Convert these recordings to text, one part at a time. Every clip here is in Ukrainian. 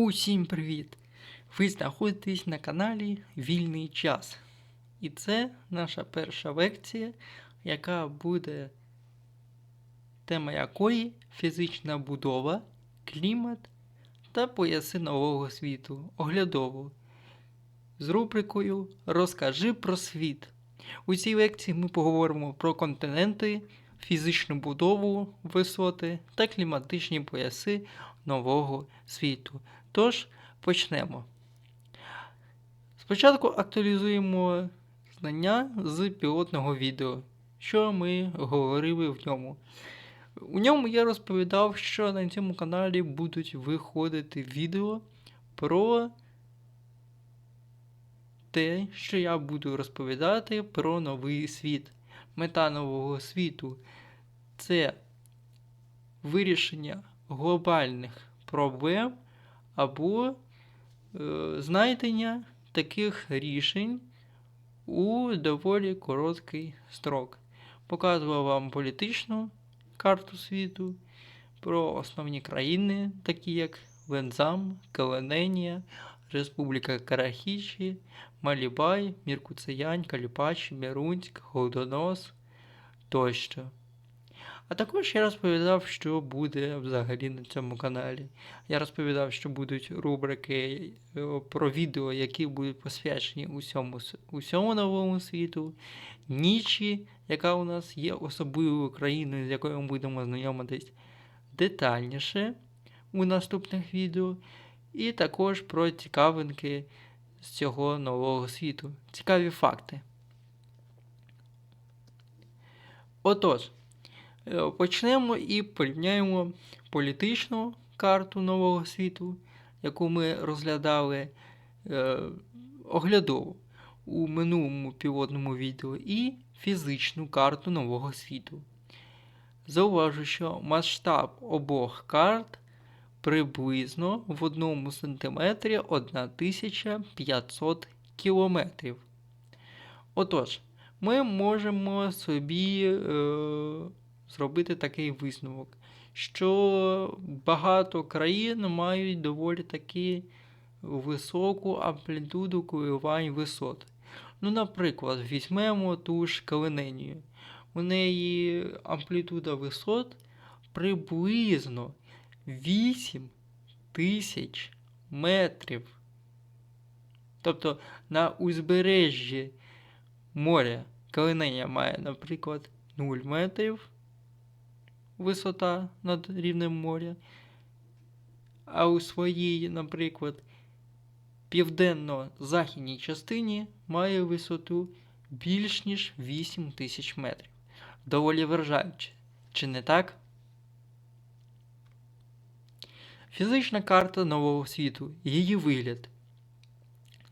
Усім привіт! Ви знаходитесь на каналі Вільний час. І це наша перша лекція, яка буде тема якої фізична будова, клімат та пояси нового світу оглядово. З рубрикою Розкажи про світ. У цій лекції ми поговоримо про континенти, фізичну будову, висоти та кліматичні пояси нового світу. Тож почнемо. Спочатку актуалізуємо знання з пілотного відео, що ми говорили в ньому. У ньому я розповідав, що на цьому каналі будуть виходити відео про те, що я буду розповідати про новий світ. Мета нового світу це вирішення глобальних проблем або е, знайдення таких рішень у доволі короткий строк. Показував вам політичну карту світу, про основні країни, такі як Вензам, Калененія, Республіка Карахічі, Малібай, Міркуцеянь, Каліпач, Мірунськ, Голдонос тощо. А також я розповідав, що буде взагалі на цьому каналі. Я розповідав, що будуть рубрики е, про відео, які будуть посвячені усьому, усьому новому світу, нічі, яка у нас є особливою країною, з якою ми будемо знайомитись детальніше у наступних відео. І також про цікавинки з цього нового світу. Цікаві факти. Отож. Е, почнемо і порівняємо політичну карту нового світу, яку ми розглядали е, оглядово у минулому пілотному відео, і фізичну карту нового світу. Зауважу, що масштаб обох карт приблизно в 1 см 1500 кілометрів. Отож, ми можемо собі. Е, зробити такий висновок, що багато країн мають доволі таки високу амплітуду коливань висот. Ну, наприклад, візьмемо ту ж Калененію. У неї амплітуда висот приблизно 8 тисяч метрів. Тобто на узбережжі моря Калененія має, наприклад, 0 метрів висота над рівнем моря, а у своїй, наприклад, південно-західній частині має висоту більш ніж 8 тисяч метрів. Доволі вражаюче, чи не так? Фізична карта нового світу, її вигляд.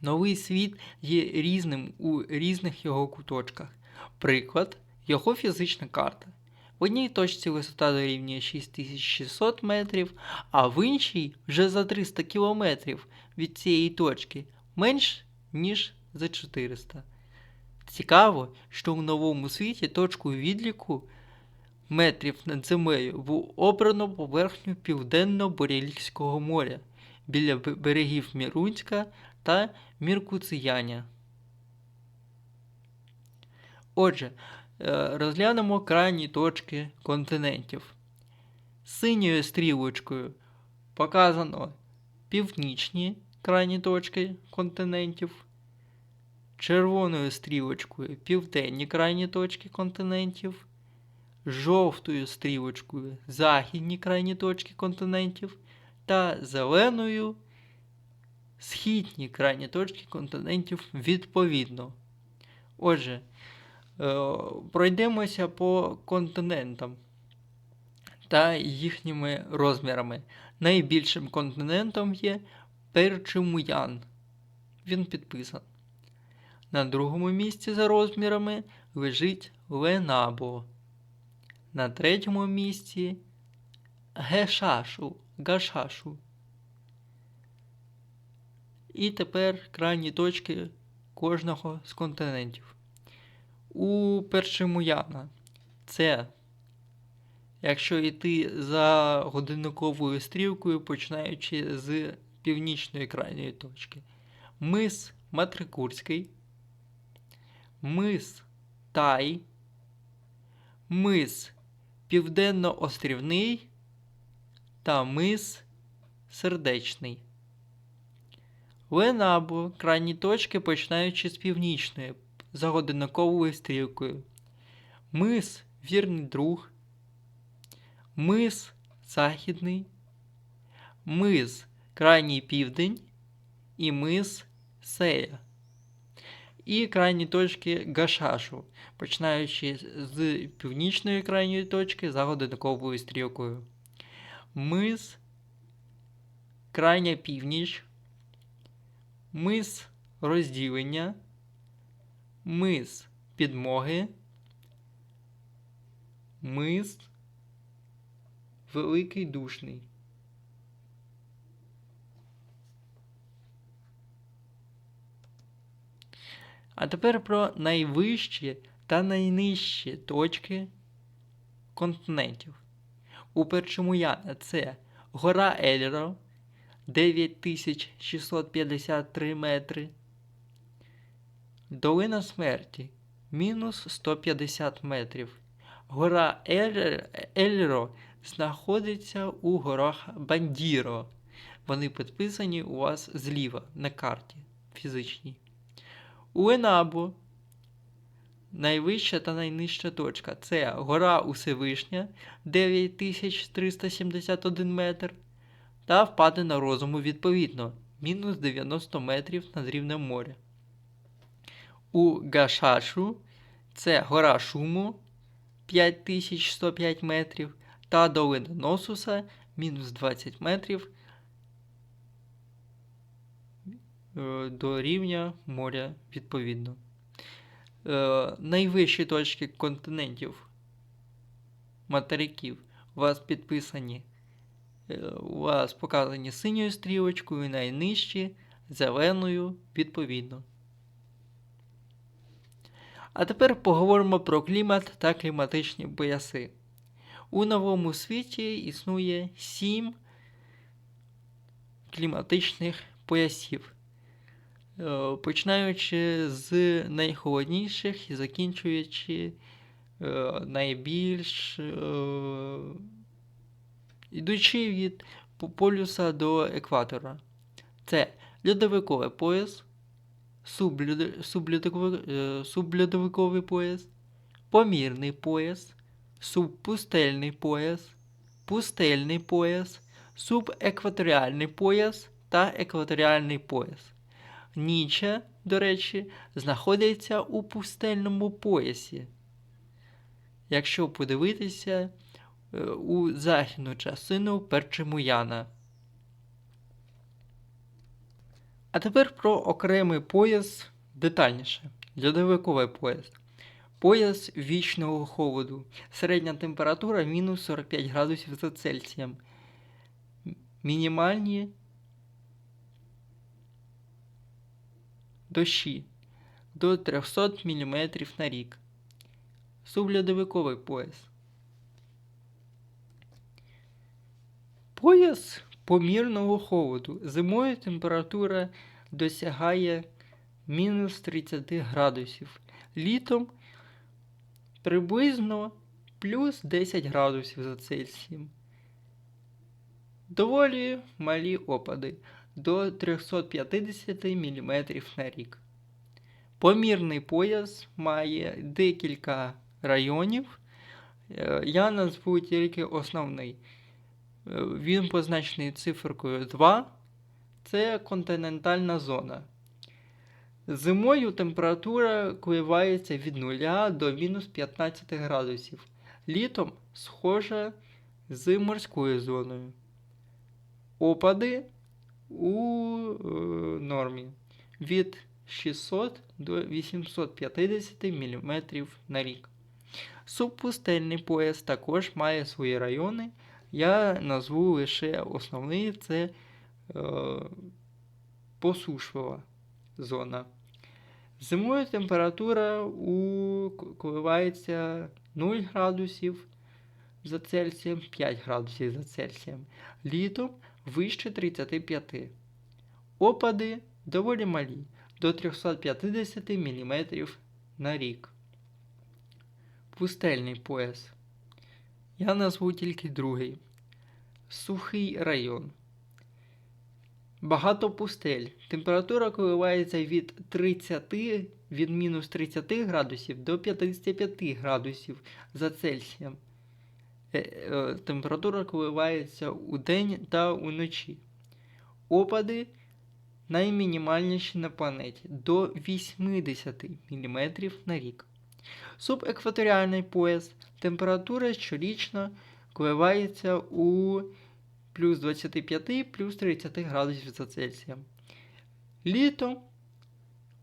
Новий світ є різним у різних його куточках. Приклад, його фізична карта. В одній точці висота дорівнює 6600 метрів, а в іншій вже за 300 кілометрів від цієї точки менш ніж за 400. Цікаво, що у новому світі точку відліку метрів над землею був обрано поверхню Південно-Борілівського моря біля берегів Мірунська та Міркуціяня. Отже, розглянемо крайні точки континентів. Синьою стрілочкою показано північні крайні точки континентів. Червоною стрілочкою південні крайні точки континентів. Жовтою стрілочкою західні крайні точки континентів. Та зеленою східні крайні точки континентів відповідно. Отже, Е, пройдемося по континентам та їхніми розмірами. Найбільшим континентом є Перчимуян. Він підписаний. На другому місці за розмірами лежить Ленабо. На третьому місці Гешашу. Гашашу. І тепер крайні точки кожного з континентів у Першимуяна. Це, якщо йти за годинниковою стрілкою, починаючи з північної крайньої точки. Мис Матрикурський, мис Тай, мис Південно-Острівний та мис Сердечний. Ленабо крайні точки починаючи з північної за годинниковою стрілкою. Мис Вірний Друг, мис Західний, мис Крайній Південь і мис Сея. І крайні точки Гашашу, починаючи з північної крайньої точки за годинниковою стрілкою. Мис Крайня північ, мис розділення, мис підмоги, мис Великий Душний. А тепер про найвищі та найнижчі точки континентів. У першому Яна це гора Ельро 9653 метри. Долина смерті мінус 150 метрів. Гора Ель- Ельро знаходиться у горах Бандіро. Вони підписані у вас зліва на карті фізичній. У Енабу найвища та найнижча точка це гора Усевишня 9371 метр та впадина розуму відповідно мінус 90 метрів над рівнем моря. У Гашашу це гора Шуму 5105 метрів та долина Носуса мінус 20 метрів е, до рівня моря відповідно. Е, найвищі точки континентів материків у вас підписані, е, у вас показані синьою стрілочкою, найнижчі зеленою відповідно. А тепер поговоримо про клімат та кліматичні пояси. У новому світі існує сім кліматичних поясів, Е, починаючи з найхолодніших і закінчуючи е, найбільш е, ідучи від полюса до екватора. Це льодовиковий пояс, субльодовиковий пояс, помірний пояс, субпустельний пояс, пустельний пояс, субекваторіальний пояс та екваторіальний пояс. Ніче, до речі, знаходиться у пустельному поясі. Якщо подивитися е, у західну частину Перчимуяна. А тепер про окремий пояс детальніше. Льодовиковий пояс. Пояс вічного холоду. Середня температура мінус 45 градусів за Цельсієм. Мінімальні дощі до 300 мм на рік. Субльодовиковий пояс. Пояс помірного холоду. Зимою температура досягає мінус 30 градусів. Літом приблизно плюс 10 градусів за Цельсієм. Доволі малі опади до 350 мм на рік. Помірний пояс має декілька районів. Е, Я назву тільки основний. Він позначений циферкою 2. Це континентальна зона. Зимою температура коливається від 0 до мінус 15 градусів. Літом схожа з морською зоною. Опади у е, нормі від 600 до 850 мм на рік. Субпустельний пояс також має свої райони. Я назву лише основний це е, посушлива зона. Зимою температура у коливається 0 градусів за Цельсієм, 5 градусів за Цельсієм. Літом вище 35. Опади доволі малі до 350 мм на рік. Пустельний пояс. Я назву тільки другий. Сухий район. Багато пустель. Температура коливається від 30 від мінус 30 градусів до 55 градусів за Цельсієм. Е, е, Температура коливається у день та уночі. Опади наймінімальніші на планеті до 80 мм на рік. Субекваторіальний пояс. Температура щорічно коливається у плюс 25 плюс 30 градусів за Цельсієм. Літо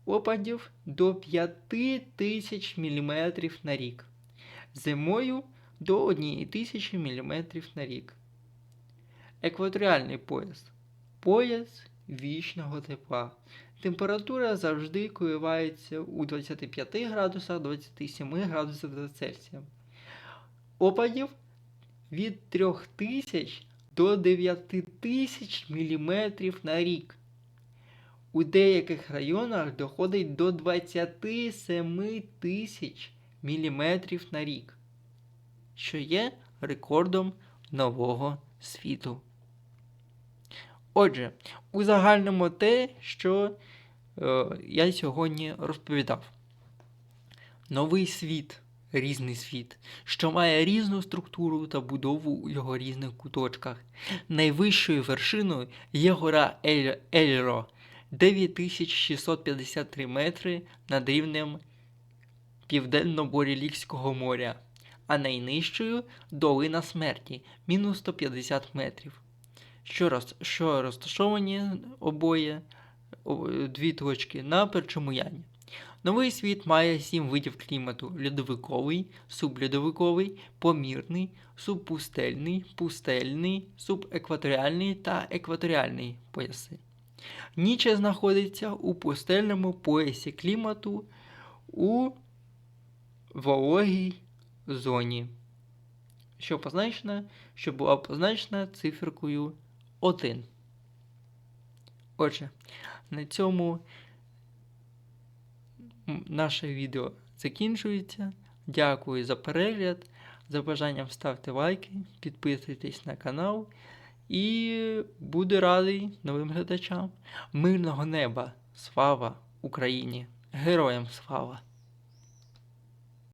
опадів до 5000 мм на рік. Зимою до 1000 мм на рік. Екваторіальний пояс. Пояс вічного тепла. Температура завжди коливається у 25 градусах 27 градусах за Цельсієм. Опадів від 3000 до 9000 мм на рік. У деяких районах доходить до 27 тисяч мм на рік, що є рекордом нового світу. Отже, у загальному те, що е, я сьогодні розповідав. Новий світ, різний світ, що має різну структуру та будову у його різних куточках. Найвищою вершиною є гора Ель- Ельро 9653 метри над рівнем Південно-Борілікського моря, а найнижчою долина смерті мінус 150 метрів. Що, роз, що розташовані обоє дві точки на Перчомуяні. Новий світ має сім видів клімату: льодовиковий, субльодовиковий, помірний, субпустельний, пустельний, субекваторіальний та екваторіальний пояси. Ніче знаходиться у пустельному поясі клімату у вологій зоні, що позначена, що була позначена циферкою 1. Отже, на цьому наше відео закінчується. Дякую за перегляд. За бажанням ставте лайки, підписуйтесь на канал і буду радий новим глядачам. Мирного неба! Слава Україні! Героям слава!